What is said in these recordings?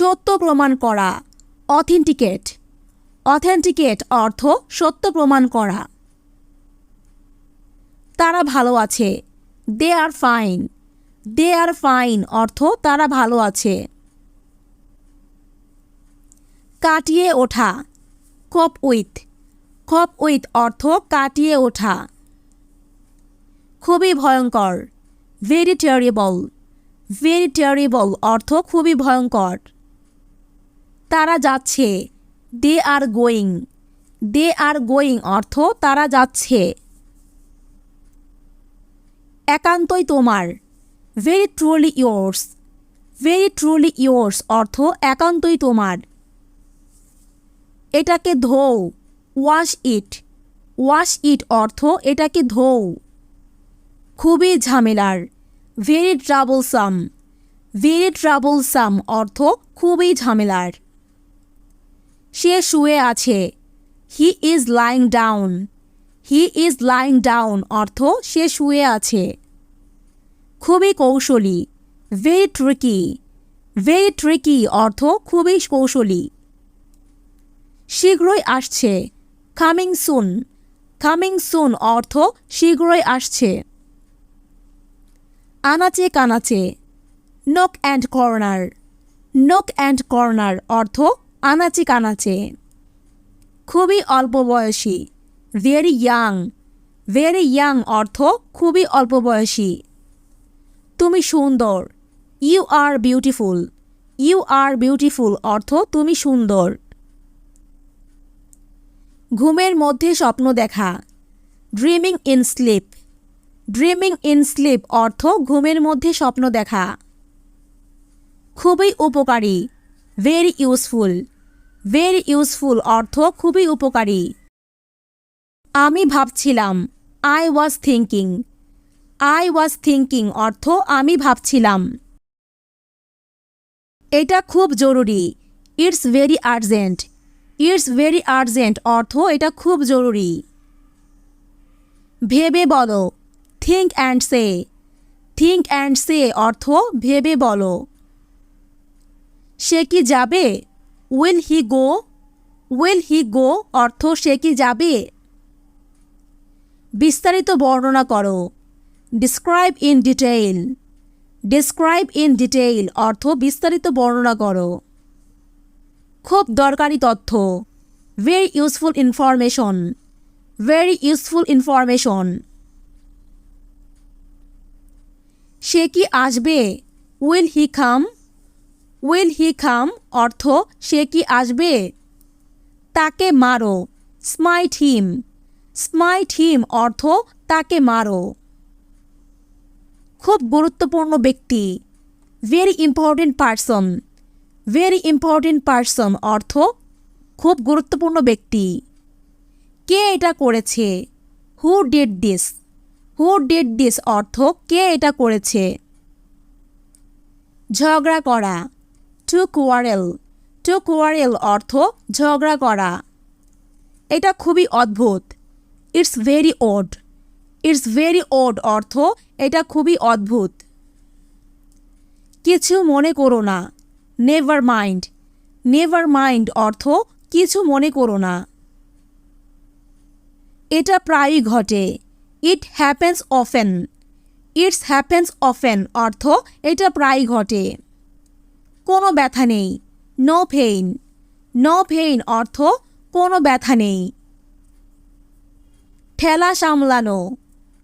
সত্য প্রমাণ করা। অথেন্টিকেট অথেন্টিকেট অর্থ সত্য প্রমাণ করা। তারা ভালো আছে। দে আর ফাইন দে আর ফাইন অর্থ তারা ভালো আছে। কাটিয়ে ওঠা। কপ উইথ কপ উইথ অর্থ কাটিয়ে ওঠা। খুবই ভয়ঙ্কর। ভেরি টেরিবল ভেরি টেরিবল অর্থ খুবই ভয়ঙ্কর। তারা যাচ্ছে। দে are going. They are going অর্থ তারা যাচ্ছে। একান্তই তোমার। Very truly yours very truly yours অর্থ একান্তই তোমার। এটাকে ধোও। ওয়াশ ইট ওয়াশ ইট অর্থ এটাকে ধোও। খুবই ঝামেলার। ভেরি ট্রাবলসাম ভেরি ট্রাবলসাম অর্থ খুবই ঝামেলার। সে শুয়ে আছে। He is lying down he is lying down অর্থ সে শুয়ে আছে। খুবই কৌশলী। ভেরি ট্রিকি ভেরি ট্রিকি অর্থ খুবই কৌশলী। শীঘ্রই আসছে। কামিং সুন কামিং সুন অর্থ শীঘ্রই আসছে। আনাচে কানাচে। Nook and corner nook and corner অর্থ আনাচে কানাচে। খুবই অল্প বয়সী। ভেরি ইয়াং ভেরি ইয়াং অর্থ খুবই অল্প বয়সী। তুমি সুন্দর। You are beautiful you are beautiful অর্থ তুমি সুন্দর। ঘুমের মধ্যে স্বপ্ন দেখা। Dreaming in sleep dreaming in sleep অর্থ ঘুমের মধ্যে স্বপ্ন দেখা। খুবই উপকারী। ভেরি ইউজফুল ভেরি ইউজফুল অর্থ খুবই উপকারী। আমি ভাবছিলাম I was thinking I was thinking অর্থ আমি ভাবছিলাম। এটা খুব জরুরি। It's very urgent it's very urgent অর্থ এটা খুব জরুরি। ভেবে বলো। Think and say think and say অর্থ ভেবে বলো। সে কি যাবে? Will he go will he গো অর্থ সে কি যাবে? বিস্তারিত বর্ণনা করো। Describe in detail describe in detail অর্থ বিস্তারিত বর্ণনা করো। খুব দরকারি তথ্য। Very useful information very useful information সে কি আসবে? উইল হি খাম উইল হি খাম অর্থ, সে কি আসবে? তাকে মারো। স্মাইট হিম স্মাইট হিম অর্থ, তাকে মারো। খুব গুরুত্বপূর্ণ ব্যক্তি। Very important person very important person অর্থ, খুব গুরুত্বপূর্ণ ব্যক্তি। কে এটা করেছে? Who did this who did this অর্থ, কে এটা করেছে? ঝগড়া করা। টু কোয়ারেল টু কোয়ারেল অর্থ ঝগড়া করা। এটা খুবই অদ্ভুত। It's very odd it's very odd অর্থ এটা খুবই অদ্ভুত। কিছু মনে করো না। নেভার মাইন্ড নেভার মাইন্ড অর্থ কিছু মনে করো না। এটা প্রায়ই ঘটে। It happens often it's happens often অর্থ এটা প্রায়ই ঘটে। কোনো ব্যথা নেই। নো পেইন নো পেইন অর্থ কোনো ব্যথা নেই। ঠেলা সামলানো।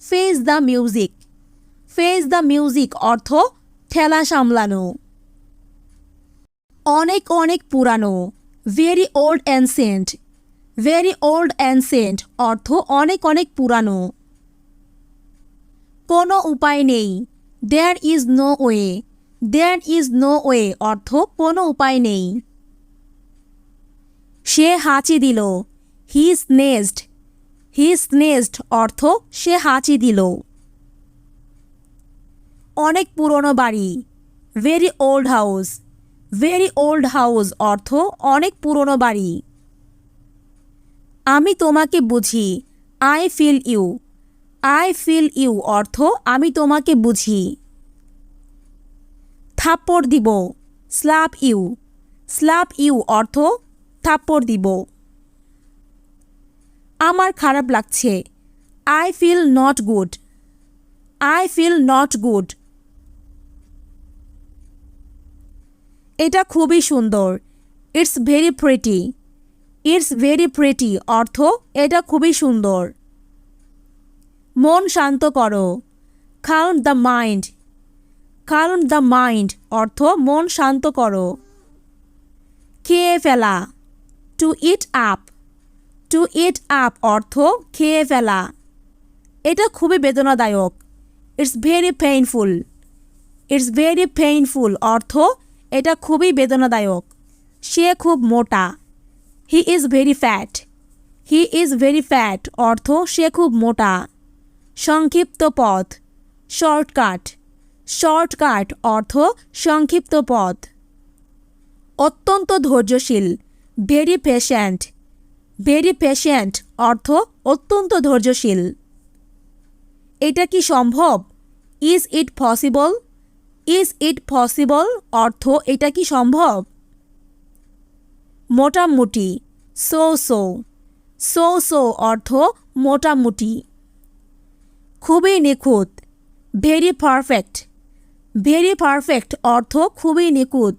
Face the music face the music অর্থ ঠেলা সামলানো। অনেক অনেক পুরানো। Very old ancient very old ancient অর্থ অনেক অনেক পুরানো। কোনো উপায় নেই। There is no way there is no way অর্থ কোনো উপায় নেই। সে হাঁচি দিল। হি স্নেজড হি স্নেজড অর্থ সে হাঁচি দিল। অনেক পুরনো বাড়ি। Very old house very old house অর্থ অনেক পুরনো বাড়ি। আমি তোমাকে বুঝি। I feel you I feel you অর্থ আমি তোমাকে বুঝি। থাপ্পড় দিব। Slap you. স্ল্যাপ ইউ অর্থ থাপ্পড় দিব। আমার খারাপ লাগছে। I feel not good. I feel not good. এটা খুবই সুন্দর। It's very pretty. It's very pretty অর্থ এটা খুবই সুন্দর। মন শান্ত করো। Count the mind count the mind, অর্থ মন শান্ত করো। খেয়ে ফেলা। To eat up to eat up অর্থ খেয়ে ফেলা। এটা খুবই বেদনাদায়ক। It's very painful it's very painful অর্থ এটা খুবই বেদনাদায়ক। সে খুব মোটা। He is very fat he is very fat অর্থ সে খুব মোটা। সংক্ষিপ্ত পথ। শর্টকাট শর্টকাট অর্থ সংক্ষিপ্ত পথ। অত্যন্ত ধৈর্যশীল ভেরি পেশেন্ট ভেরি পেশেন্ট অর্থ অত্যন্ত ধৈর্যশীল। এটা কি সম্ভব? Is it possible is it possible অর্থ এটা কি সম্ভব? মোটামুটি সো সো সো সো অর্থ মোটামুটি। খুবই নিখুঁত ভেরি পারফেক্ট ভেরি পারফেক্ট অর্থ খুবই নিখুঁত।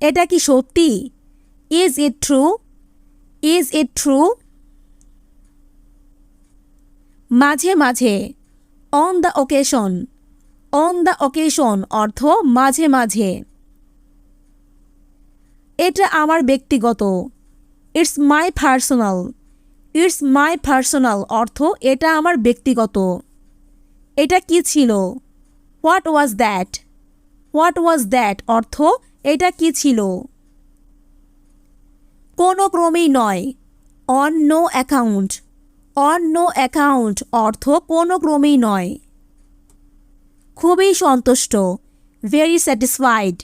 এটা কি সত্যি? Is it true is it true মাঝে মাঝে। On the occasion on the occasion অর্থ মাঝে মাঝে। এটা আমার ব্যক্তিগত। It's my personal it's my personal অর্থ এটা আমার ব্যক্তিগত। এটা কি ছিল? What was that what was that অর্থ, এটা কি ছিল? কোনো ক্রমেই নয়। On no account on no account অর্থ, কোনো ক্রমেই নয়। খুবই সন্তুষ্ট। ভেরি স্যাটিসফাইড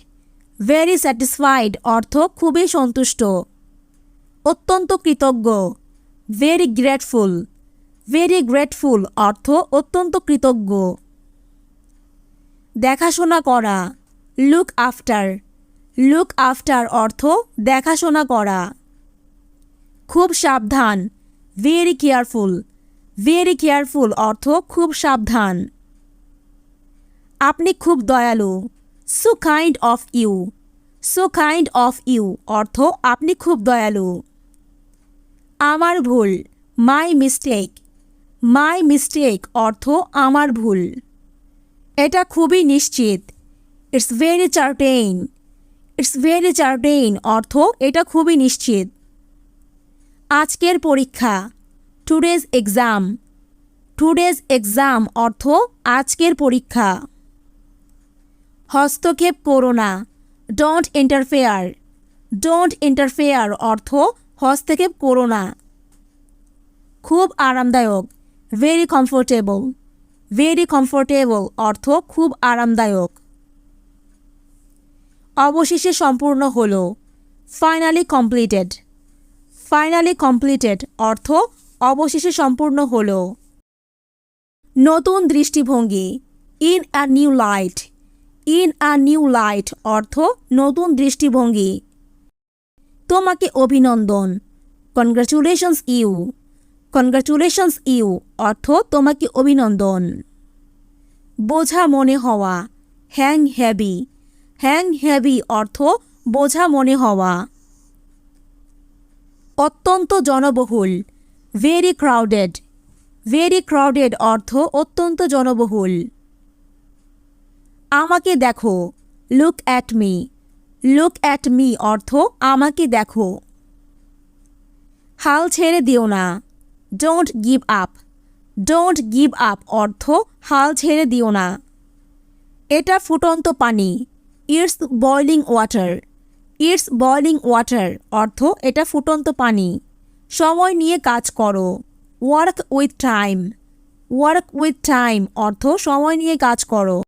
ভেরি স্যাটিসফাইড অর্থ, খুবই সন্তুষ্ট। অত্যন্ত কৃতজ্ঞ। ভেরি গ্রেটফুল ভেরি গ্রেটফুল অর্থ অত্যন্ত কৃতজ্ঞ। দেখাশোনা করা। লুক আফটার লুক আফটার অর্থ দেখাশোনা করা। খুব সাবধান। ভেরি কেয়ারফুল ভেরি কেয়ারফুল অর্থ খুব সাবধান। আপনি খুব দয়ালু। So kind of you so kind of you অর্থ আপনি খুব দয়ালু। আমার ভুল। মাই মিস্টেক মাই মিস্টেক অর্থ আমার ভুল। এটা খুবই নিশ্চিত। It's very certain it's very certain অর্থ এটা খুবই নিশ্চিত। আজকের পরীক্ষা। টুডেজ এক্সাম টুডেজ এক্সাম অর্থ আজকের পরীক্ষা। হস্তক্ষেপ করো না। ডোন্ট ইন্টারফেয়ার ডোন্ট ইন্টারফেয়ার অর্থ হস্তক্ষেপ করো না। খুব আরামদায়ক। ভেরি কমফোর্টেবল ভেরি কমফোর্টেবল অর্থ খুব আরামদায়ক। অবশেষে সম্পূর্ণ হল। ফাইনালি কমপ্লিটেড ফাইনালি কমপ্লিটেড অর্থ অবশেষে সম্পূর্ণ হল। নতুন দৃষ্টিভঙ্গি। In a new light in a new light অর্থ নতুন দৃষ্টিভঙ্গি। তোমাকে অভিনন্দন। কনগ্রাচুলেশনস ইউ কনগ্রাচুলেশনস ইউ অর্থ, তোমাকে অভিনন্দন। বোঝা মনে হওয়া। হ্যাং হ্যাবি হ্যাং হ্যাবি অর্থ, বোঝা মনে হওয়া। অত্যন্ত জনবহুল। ভেরি ক্রাউডেড ভেরি ক্রাউডেড অর্থ, অত্যন্ত জনবহুল। আমাকে দেখো। Look at me look at me অর্থ, আমাকে দেখো। হাল ছেড়ে দিও না। Don't give up don't give up অর্থ হাল ছেড়ে দিও না। এটা ফুটন্ত পানি। It's boiling water it's boiling water অর্থ এটা ফুটন্ত পানি। সময় নিয়ে কাজ করো। Work with time work with time অর্থ সময় নিয়ে কাজ করো।